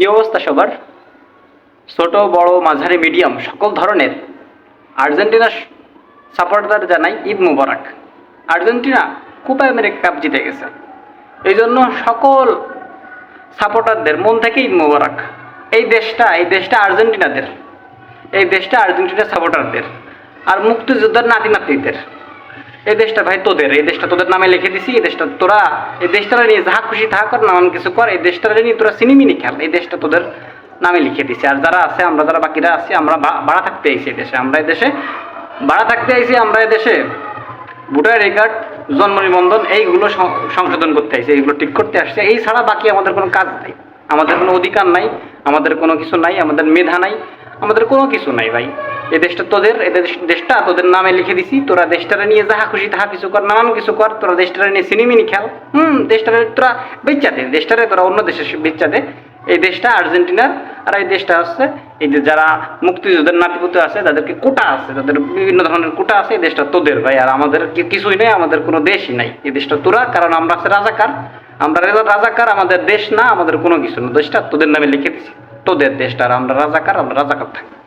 কি অবস্থা সবার? ছোট, বড়, মাঝারি মিডিয়াম সকল ধরনের। আর্জেন্টিনা সাপোর্টার জানাই Eid Mubarak. Argentina Copa America cup জিতে গেছে। এই জন্য সকল সাপোর্টারদের মন থেকে ঈদ মুবারক। এই দেশটা এই দেশটা আর্জেন্টিনাদের। এই দেশটা আর্জেন্টিনা সাপোর্টারদের আর মুক্তিযোদ্ধার নাতি নাতিদের এই দেশটা ভাই তোদের এই দেশটা তোদের নামে লিখে দিছি এই দেশটা তোরা এই দেশটা নিয়ে যাহা খুশি তাহা কর, নানান কিছু কর এই দেশটা নিয়ে তোরা সিনেমিনি খেল, এই দেশটা তোদের নামে লিখে দিছি। আর যারা আছে, আমরা যারা বাকিরা আছি, আমরা ভাড়া থাকতে আইছি এই দেশে, আমরা এই দেশে ভাড়া থাকতে আইছি, আমরা এই দেশে ভোটার রেকর্ড জন্ম নিবন্ধন, এইগুলো সংশোধন করতে আসছে এইগুলো ঠিক করতে আসছে। এই ছাড়া বাকি আমাদের কোনো কাজ নাই, আমাদের কোনো অধিকার নাই, আমাদের কোনো কিছু নাই, আমাদের মেধা নাই, আমাদের কোনো কিছু নাই ভাই। এই দেশটা তোদের, এই দেশটা তোদের নামে লিখে দিছি। তোরা দেশটারে নিয়ে যাহা খুশি তাহা কিছু কর, নানান কিছু কর। তোরা দেশটারে নিয়ে সিনেমিনি খেল। হুম, দেশটারে তোরা বেচা দে, দেশটারে তোরা অন্য দেশে বেচা দে। এই দেশটা আর্জেন্টিনার, আর এই দেশটা হচ্ছে এই যে যারা মুক্তিযোদ্ধার নাতিপুতি আছে, তাদেরকে কোটা আছে, তাদের বিভিন্ন ধরনের কোটা আছে, এই দেশটা তোদের ভাই। আর আমাদের কিছুই নেই, আমাদের কোনো দেশই নাই। এই দেশটা তোরা, কারণ আমরা আছে রাজাকার। আমরা রেজা- রাজাকার, আমাদের দেশ না, আমাদের কোনো কিছু না। দেশটা তোদের নামে লিখে দিছি। তোদের দেশটা, আর আমরা রাজাকার আমরা রাজাকার থাকি।